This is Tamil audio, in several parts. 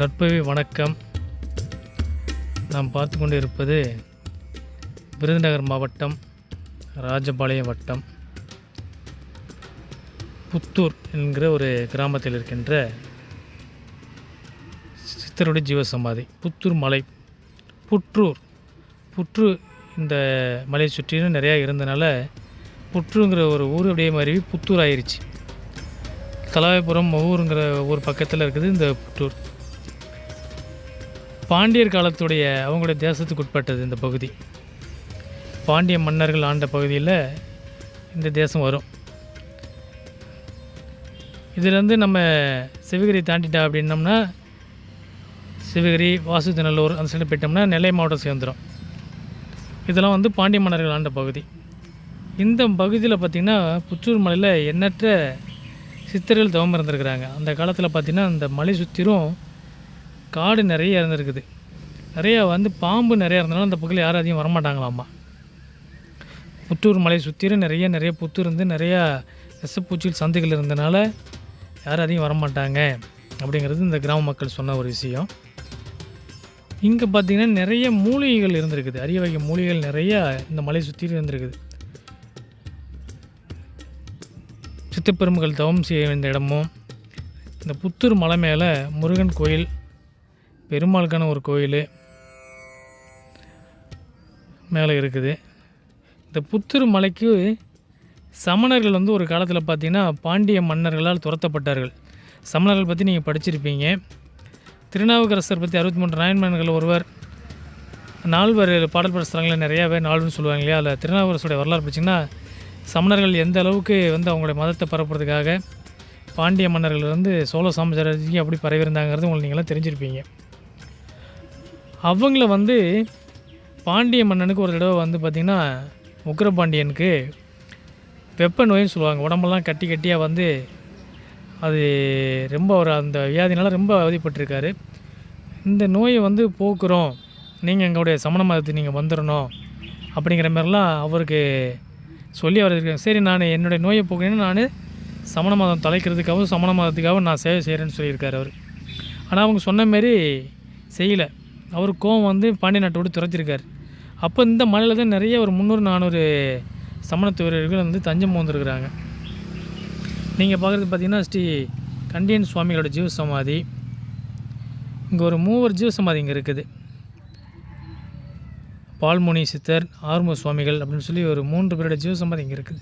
நட்பவி வணக்கம். நாம் பார்த்து கொண்டு இருப்பது விருதுநகர் மாவட்டம் ராஜபாளையம் வட்டம். புத்தூர் என்கிற ஒரு கிராமத்தில் இருக்கின்ற சித்தருடைய ஜீவசமாதி புத்தூர் மலை. புற்றூர் புற்று இந்த மலையை சுற்றிலும் நிறையா இருந்தனால புற்றுங்கிற ஒரு ஊர் அப்படியே மாறி புத்தூர் ஆயிடுச்சு கலாயபுரம் மவூருங்கிற ஊர் பக்கத்தில் இருக்குது இந்த புற்றூர் பாண்டியர் காலத்துடைய அவங்களுடைய தேசத்துக்கு உட்பட்டது இந்த பகுதி. பாண்டிய மன்னர்கள் ஆண்ட பகுதியில் இந்த தேசம் வரும். இதுலேருந்து நம்ம சிவகிரி தாண்டிட்டா அப்படின்னோம்னா சிவகிரி வாசுதிநல்லூர் அந்த சைடு போயிட்டோம்னா நெல்லை மாவட்டம் சேர்ந்துடும் இதெல்லாம் வந்து பாண்டிய மன்னர்கள் ஆண்ட பகுதி. இந்த பகுதியில் பார்த்திங்கன்னா புற்றூர் மலையில் எண்ணற்ற சித்தர்கள் தவம் இருந்திருக்கிறாங்க. அந்த காலத்தில் பார்த்திங்கன்னா அந்த மலை சுற்றிலும் காடு நிறைய இருந்திருக்குது. நிறையா வந்து பாம்பு நிறையா இருந்தாலும் அந்த பக்கத்தில் யாரும் அதிகம் வரமாட்டாங்களாம்மா. புத்தூர் மலை சுற்றிலும் நிறைய நிறைய புத்து இருந்து நிறையா விஷப்பூச்சிகள் சந்துகள் இருந்தனால யாரும் அதிகம் வரமாட்டாங்க அப்படிங்கிறது இந்த கிராம மக்கள் சொன்ன ஒரு விஷயம். இங்கே பார்த்திங்கன்னா நிறைய மூலிகைகள் இருந்திருக்குது. அரிய வகை மூலிகைகள் நிறையா இந்த மலை சுற்றி இருந்திருக்குது. சித்தப்பெருமகள் தவம் செய்ய வேண்டிய இடமும் இந்த புத்தூர் மலை மேலே முருகன் கோயில் பெருமாளுக்கான ஒரு கோயில் மேலே இருக்குது. இந்த புத்தூர் மலைக்கு சமணர்கள் வந்து ஒரு காலத்தில் பார்த்திங்கன்னா பாண்டிய மன்னர்களால் துரத்தப்பட்டார்கள். சமணர்கள் பற்றி நீங்கள் படிச்சிருப்பீங்க. திருநாவுக்கரசர் பற்றி அறுபத்தி மூன்று நாயன்மன்கள் ஒருவர் நால்வர் பாடல் பிரசுரங்களை நிறையாவே நாள்னு நால்வர்னு சொல்லுவாங்க இல்லையா? அதில் திருநாவுக்கரசுடைய வரலாறு படிச்சிங்கன்னா சமணர்கள் எந்த அளவுக்கு வந்து அவங்களுடைய மதத்தை பரப்புறதுக்காக பாண்டிய மன்னர்கள் வந்து சோழ சாம்ராஜ்யத்துக்கு அப்படி பரவியிருந்தாங்கிறது உங்களுக்கு நீங்களாம் தெரிஞ்சிருப்பீங்க. அவங்கள வந்து பாண்டிய மன்னனுக்கு ஒரு தடவை வந்து பார்த்திங்கன்னா உக்ரபாண்டியனுக்கு வெப்ப நோயின்னு சொல்லுவாங்க. உடம்பெல்லாம் கட்டி கட்டியாக வந்து அது ரொம்ப ஒரு அந்த வியாதினால் ரொம்ப அவதிப்பட்டிருக்காரு. இந்த நோயை வந்து போக்குறோம். நீங்கள் எங்களுடைய சமண மதத்தை நீங்கள் வந்துடணும் அப்படிங்கிற மாதிரிலாம் அவருக்கு சொல்லி அவர் இருக்காங்க சரி நான் என்னுடைய நோயை போக்குறேன்னு நான் சமண மதம் தலைக்கிறதுக்காகவும் சமண மதத்துக்காகவும் நான் சேவை செய்கிறேன்னு சொல்லியிருக்காரு அவர். ஆனால் அவங்க சொன்ன மாரி செய்யலை. அவர் கோவம் வந்து பாண்டிய நாட்டை விட்டு அப்போ இந்த மலையில் தான் நிறைய ஒரு முந்நூறு நானூறு சமணத்து வீரர்கள் வந்து தஞ்சம் போந்திருக்கிறாங்க நீங்கள் பார்க்குறது பார்த்தீங்கன்னா ஸ்ரீ கண்டியன் சுவாமிகளோட ஜீவ சமாதி இங்கே ஒரு மூவர் ஜீவ சமாதி இங்கே இருக்குது. பால்முனி சித்தர் ஆறுமு சுவாமிகள் அப்படின்னு சொல்லி ஒரு மூன்று பேரோட ஜீவ சமாதி இங்கே இருக்குது.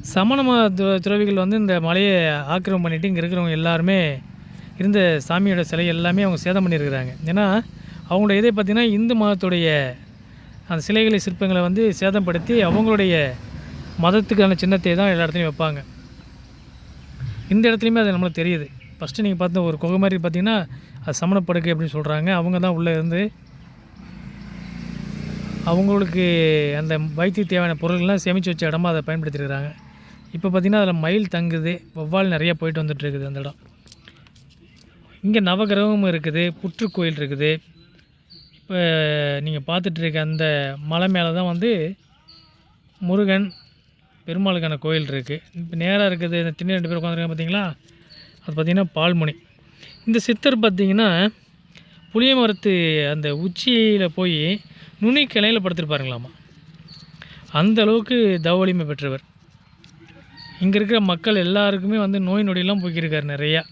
சமண மத து- துறவிகள் வந்து இந்த மலையை ஆக்கிரமம் பண்ணிவிட்டு இங்கே இருக்கிறவங்க எல்லாருமே இருந்த சாமியோட சிலை எல்லாமே அவங்க சேதம் பண்ணியிருக்கிறாங்க. ஏன்னா அவங்களோட இதை பார்த்திங்கன்னா இந்து மதத்துடைய அந்த சிலைகளை சிற்பங்களை வந்து சேதப்படுத்தி அவங்களுடைய மதத்துக்கான சின்னத்தை தான் எல்லா இடத்துலையும் வைப்பாங்க. இந்த இடத்துலையுமே அது நம்மளுக்கு தெரியுது. ஃபஸ்ட்டு நீங்கள் பார்த்த ஒரு குகை மாதிரி பார்த்தீங்கன்னா அது சமணப்படுக்கை அப்படின்னு சொல்கிறாங்க அவங்க தான் உள்ளே இருந்து அவங்களுக்கு அந்த வைத்திய தேவையான பொருள்கள்லாம் சேமித்து வச்ச இடமா அதை பயன்படுத்திருக்கிறாங்க இப்போ பார்த்திங்கன்னா அதில் மயில் தங்குது. வௌவால் நிறைய போயிட்டு வந்துட்டுருக்குது அந்த இடம். இங்கே நவகிரகமும் இருக்குது புற்றுக்கோயில் இருக்குது. இப்போ நீங்கள் பார்த்துட்டு இருக்க அந்த மலை மேலே தான் வந்து முருகன் பெருமாளுக்கான கோயில் இருக்குது இப்போ நேராக இருக்குது இந்த திண்ணை ரெண்டு பேர் உட்காந்துருக்காங்க பார்த்தீங்களா அது பார்த்திங்கன்னா பால்முனி. இந்த சித்தர் பார்த்திங்கன்னா புளிய மரத்து அந்த உச்சியில் போய் நுனி கிளையில் படுத்திருப்பாருங்களாமா. அந்த அளவுக்கு தவலிமை பெற்றவர். இங்கே இருக்கிற மக்கள் எல்லாருக்குமே வந்து நோய் நொடியெல்லாம் போய்க்கிருக்கார் நிறையா.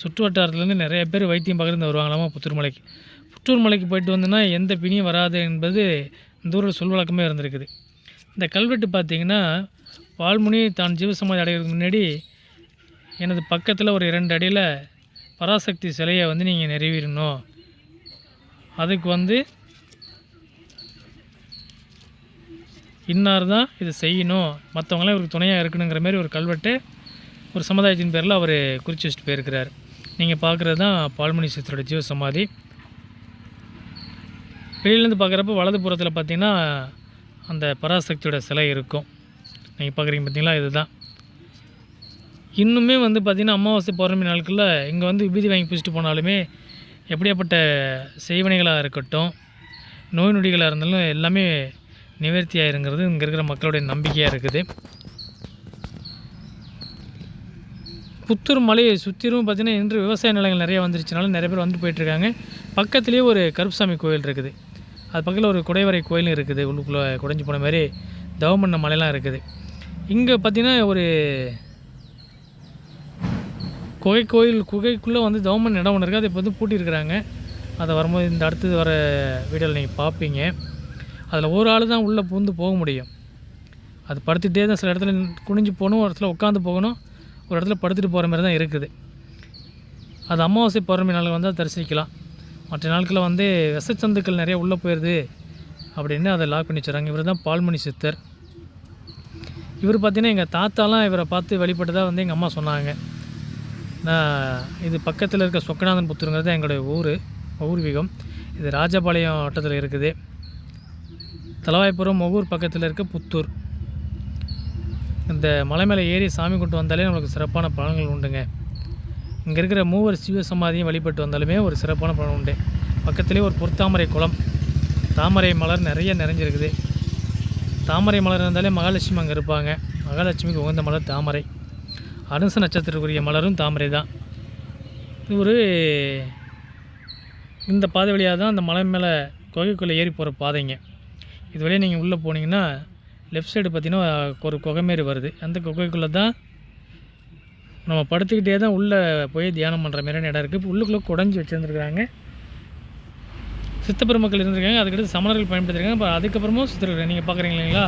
சுற்று வட்டாரத்துலேருந்து நிறைய பேர் வைத்தியம் பகிர்ந்து வருவாங்களாமா புத்தூர் மலைக்கு புத்தூர் மலைக்கு போயிட்டு வந்தோன்னா எந்த பிணியும் வராது என்பது இந்த ஊரில் சொல்வழக்கமே இருந்திருக்குது. இந்த கல்வெட்டு பார்த்திங்கன்னா வால்முனி தான் ஜீவசமாதி அடைகிறதுக்கு முன்னாடி எனது பக்கத்தில் ஒரு இரண்டு அடியில் பராசக்தி சிலையை வந்து நீங்கள் நிறைவேறணும். அதுக்கு வந்து இன்னார் தான் இதை செய்யணும். மற்றவங்களாம் இவருக்கு துணையாக இருக்கணுங்கிற மாதிரி ஒரு கல்வெட்டு ஒரு சமுதாயத்தின் பேரில் அவர் குறித்து வச்சுட்டு போயிருக்கிறார். நீங்கள் பார்க்குறது தான் பால்மணி சித்தரோட ஜீவ சமாதி வெளியிலேருந்து பார்க்குறப்ப வலது புறத்தில் பார்த்திங்கன்னா அந்த பராசக்தியோட சிலை இருக்கும். நீங்கள் பார்க்குறீங்க பார்த்தீங்களா இதுதான். இன்னுமே வந்து பார்த்திங்கன்னா அமாவாசை பௌர்ணமி நாட்களில் இங்கே வந்து விபூதி வாங்கி பிடிச்சிட்டு போனாலுமே எப்படியாப்பட்ட செய்வனைகளாக இருக்கட்டும் நோய் நொடிகளாக இருந்தாலும் எல்லாமே நிவர்த்தியாயிருங்கிறது இங்கே இருக்கிற மக்களுடைய நம்பிக்கையாக இருக்குது. புத்தூர் மலையை சுற்றிலும் பார்த்தீங்கன்னா இன்று விவசாய நிலங்கள் நிறைய வந்துருச்சுனால நிறைய பேர் வந்து போயிட்டுருக்காங்க. பக்கத்துலேயே ஒரு கருப்புசாமி கோயில் இருக்குது. அது பக்கத்தில் ஒரு குடைவரை கோயிலும் இருக்குது. உள்ளுக்குள்ளே குடைஞ்சி போன மாதிரி தவமண்ண மலைலாம் இருக்குது. இங்கே பார்த்தீங்கன்னா ஒரு குகை கோயில் குகைக்குள்ளே வந்து தவமன் இடம் ஒன்று இருக்குது அதை இப்போ வந்து பூட்டியிருக்கிறாங்க. அதை வரும்போது இந்த அடுத்தது வர வீடியோவில் நீங்கள் பார்ப்பீங்க அதில் ஒரு ஆள் தான் உள்ளே பூந்து போக முடியும். அது படுத்துகிட்டே தான் சில இடத்துல குனிஞ்சு போகணும் ஒரு இடத்துல உட்காந்து போகணும். ஒரு இடத்துல படுத்துட்டு போகிற மாதிரி தான் இருக்குது. அது அமாவாசை பௌர்ணமி நாள் வந்தால் தரிசிக்கலாம். மற்ற நாட்களில் வந்து விஷச்சந்துக்கள் நிறைய உள்ளே போயிடுது அப்படின்னு அதை லாக் பண்ணி வச்சுறாங்க இவர் தான் பால்மணி சித்தர். இவர் பார்த்தீங்கன்னா எங்கள் தாத்தாலாம் இவரை பார்த்து வழிபட்டதாக வந்து எங்கள் அம்மா சொன்னாங்க. நான் இது பக்கத்தில் இருக்க சொக்கநாதன் புத்தூருங்கிறது எங்களுடைய ஊர் ஊர்வீகம். இது ராஜபாளையம் வட்டத்தில் இருக்குது. தலவாய்ப்புறம் மொகூர் பக்கத்தில் இருக்க புத்தூர். இந்த மலை மேலே ஏறி சாமி கொண்டு வந்தாலே நம்மளுக்கு சிறப்பான பலன்கள் உண்டுங்க. இங்கே இருக்கிற மூவர் சிவ சமாதியும் வழிபட்டு வந்தாலுமே ஒரு சிறப்பான பலன் உண்டு. பக்கத்துலேயே ஒரு பொற்தாமரை குளம் தாமரை மலர் நிறைய நிறைஞ்சிருக்குது. தாமரை மலர் இருந்தாலே மகாலட்சுமி அங்கே இருப்பாங்க. மகாலட்சுமிக்கு உகந்த மலர் தாமரை. அனுச நட்சத்திரக்குரிய மலரும் தாமரை தான். இது ஒரு இந்த பாதை வழியாக தான் அந்த மலை மேலே குகைக்குள்ளே ஏறி போகிற பாதைங்க. இது வழியாக நீங்கள் உள்ளே போனீங்கன்னா லெஃப்ட் சைடு பார்த்தீங்கன்னா ஒரு குகை மாரி வருது. அந்த குகைக்குள்ளே தான் நம்ம படுத்துக்கிட்டே தான் உள்ளே போய் தியானம் பண்ணுற மாதிரியான இடம் இருக்குது இப்போ உள்ளுக்குள்ளே குடஞ்சி வச்சுருந்துருக்காங்க சித்தப்பெருமக்கள் இருந்திருக்காங்க. அதுக்கடுத்து சமணர்கள் பயன்படுத்திருக்காங்க. இப்போ அதுக்கப்புறமும் சித்தர்கள் நீங்கள் பார்க்குறீங்க இல்லைங்களா?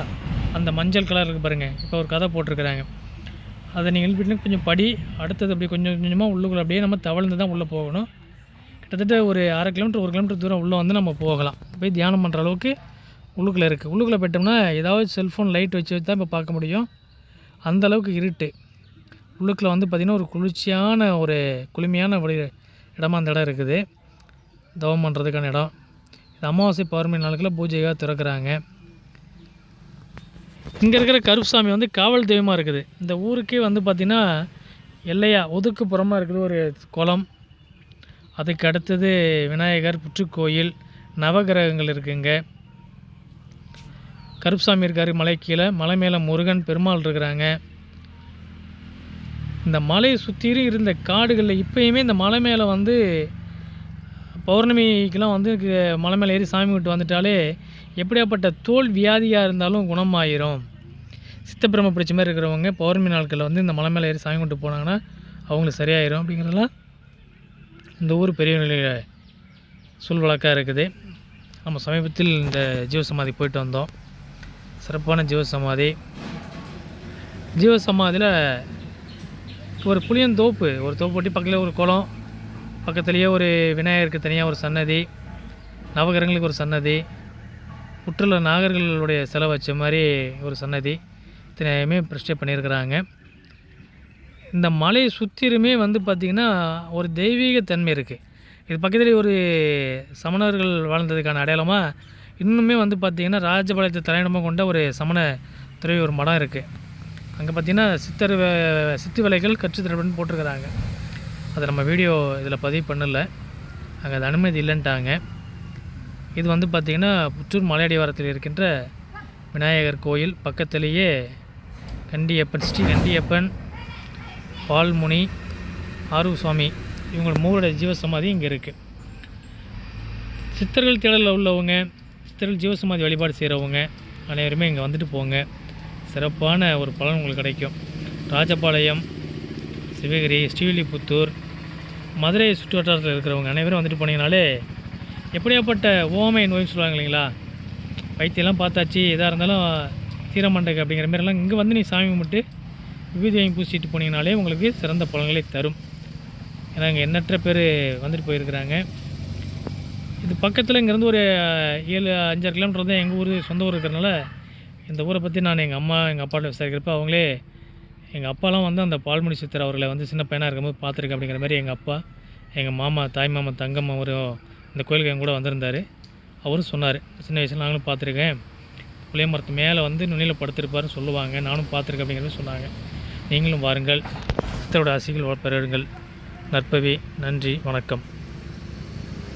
அந்த மஞ்சள் கலர் இருக்குது பாருங்கள் இப்போ ஒரு கதை போட்டிருக்கிறாங்க. அதை நீங்கள் வீட்டில் கொஞ்சம் படி அடுத்தது அப்படி கொஞ்சம் கொஞ்சமாக உள்ளுக்குள்ளே அப்படியே நம்ம தவழ்ந்து தான் உள்ளே போகணும். கிட்டத்தட்ட ஒரு அரை கிலோமீட்டர் ஒரு கிலோமீட்டர் தூரம் உள்ளே வந்து நம்ம போகலாம். போய் தியானம் பண்ணுற அளவுக்கு உள்ளுக்குள்ளே இருக்குது. உள்ளுக்குள்ளே போயிட்டோம்னா ஏதாவது செல்ஃபோன் லைட் வச்சு வச்சு தான் இப்போ பார்க்க முடியும். அந்தளவுக்கு இருட்டு. உள்ளுக்குள்ளே வந்து பார்த்திங்கன்னா ஒரு குளிர்ச்சியான ஒரு குளுமையான ஒரு இடமா அந்த இடம் இருக்குது. தவம் பண்ணுறதுக்கான இடம். இது அமாவாசை பௌர்ணமி நாளுக்குள்ள பூஜையாக திறக்கிறாங்க. இங்கே இருக்கிற கருப்புசாமி வந்து காவல் தெய்வமாக இருக்குது. இந்த ஊருக்கே வந்து பார்த்திங்கன்னா எல்லையா ஒதுக்குப்புறமாக இருக்குது ஒரு குளம். அதுக்கு அடுத்தது விநாயகர் புற்றுக்கோயில் நவகிரகங்கள் இருக்குங்க. கருப்புசாமி இருக்கார் மலை கீழே. மலை மேலே முருகன் பெருமாள் இருக்கிறாங்க. இந்த மலையை சுற்றிலும் இருந்த காடுகளில் இப்போயுமே இந்த மலை மேலே வந்து பௌர்ணமிக்கெலாம் வந்து மலை மேலே ஏறி சாமி விட்டு வந்துட்டாலே எப்படியாப்பட்ட தோல் வியாதியாக இருந்தாலும் குணமாயிரும். சித்தப்பிரம பிடிச்ச மாதிரி இருக்கிறவங்க பௌர்ணமி நாட்களில் வந்து இந்த மலை மேலே ஏறி சாமி கொண்டு போனாங்கன்னா அவங்களுக்கு சரியாயிரும் அப்படிங்கிறதெல்லாம் இந்த ஊர் பெரியவங்களுடைய சொல் வழக்காக இருக்குது. நம்ம சமீபத்தில் இந்த ஜீவசமாதி போயிட்டு வந்தோம். சிறப்பான ஜீவசமாதி. ஜீவசமாதியில் ஒரு புளியந்தோப்பு ஒரு தோப்பு ஒட்டி பக்கத்தில் ஒரு குளம் பக்கத்துலேயே ஒரு விநாயகருக்கு தனியாக ஒரு சன்னதி நவகிரகங்களுக்கு ஒரு சன்னதி புற்றுள்ள நாகர்களுடைய செலவு வச்ச மாதிரி ஒரு சன்னதி இத்தனையுமே பிரஷ்டை பண்ணியிருக்கிறாங்க. இந்த மலையை சுற்றிலுமே வந்து பார்த்திங்கன்னா ஒரு தெய்வீக தன்மை இருக்குது இது பக்கத்துலேயே ஒரு சமணர்கள் வாழ்ந்ததுக்கான அடையாளமாக இன்னுமே வந்து பார்த்திங்கன்னா ராஜபாளையத்தை தலையிடமாக கொண்ட ஒரு சமண துறை ஒரு மடம் இருக்குது அங்கே பார்த்திங்கன்னா சித்தர் வே- சித்து வேலைகள் கற்றுத்தரப்பன்னு போட்டிருக்கிறாங்க. அதை நம்ம வீடியோ இதில் பதிவு பண்ணலை. அங்கே அது அனுமதி இல்லைன்ட்டாங்க. இது வந்து பார்த்திங்கன்னா புத்தூர் மலையடிவாரத்தில் இருக்கின்ற விநாயகர் கோயில் பக்கத்திலேயே கண்டியப்பன் ஸ்ரீ கண்டியப்பன் பால்முனி ஆர்வ சுவாமி இவங்க மூவருடைய ஜீவசமாதி இங்கே இருக்குது சித்தர்கள் தேடலில் உள்ளவங்க சித்தர்கள் ஜீவசமாதி வழிபாடு செய்கிறவங்க அனைவருமே இங்கே வந்துட்டு போங்க. சிறப்பான ஒரு பலன் உங்களுக்கு கிடைக்கும். ராஜபாளையம் சிவகிரி ஸ்ரீவில்லிபுத்தூர் மதுரை சுற்று வட்டாரத்தில் இருக்கிறவங்க அனைவரும் வந்துட்டு போனீங்கனாலே எப்படியாப்பட்ட ஓமை நோய்னு சொல்லுவாங்க இல்லைங்களா? வைத்தியெல்லாம் பார்த்தாச்சு எதாக இருந்தாலும் தீரமண்டக்கு அப்படிங்கிற மாதிரிலாம் இங்கே வந்து நீ சாமி கும்பிட்டு விபூதி வாங்கி பூசிட்டு போனீங்கனாலே உங்களுக்கு சிறந்த பலன்களை தரும். ஏன்னா இங்கே எண்ணற்ற பேர் வந்துட்டு போயிருக்கிறாங்க. இது பக்கத்தில் இங்கேருந்து ஒரு ஏழு அஞ்சாறு கிலோமீட்டர் தான் எங்கள் ஊர் சொந்த ஊர் இருக்கிறனால இந்த ஊரை பற்றி நான் எங்கள் அம்மா எங்கள் அப்பாட்ட விசாரிக்கிறப்ப அவங்களே எங்கள் அப்பாலாம் வந்து அந்த பால்மணி சித்தர் அவர்களை வந்து சின்ன பையனாக இருக்கும்போது பார்த்துருக்கேன் அப்படிங்கிற மாதிரி எங்கள் அப்பா எங்கள் மாமா தாய் மாமா தங்கம் அவரும் இந்த கோயிலுக்கு என் கூட வந்திருந்தார். அவரும் சொன்னார். சின்ன வயசில் நாங்களும் பார்த்துருக்கேன். புளிய மரத்து மேலே வந்து நுனியில் படுத்திருப்பாருன்னு சொல்லுவாங்க. நானும் பார்த்துருக்கேன் அப்படிங்கிற மாதிரி சொன்னாங்க. நீங்களும் வாருங்கள். சித்தரோட ஆசிகள் பெறுங்கள் நற்பவி நன்றி வணக்கம்.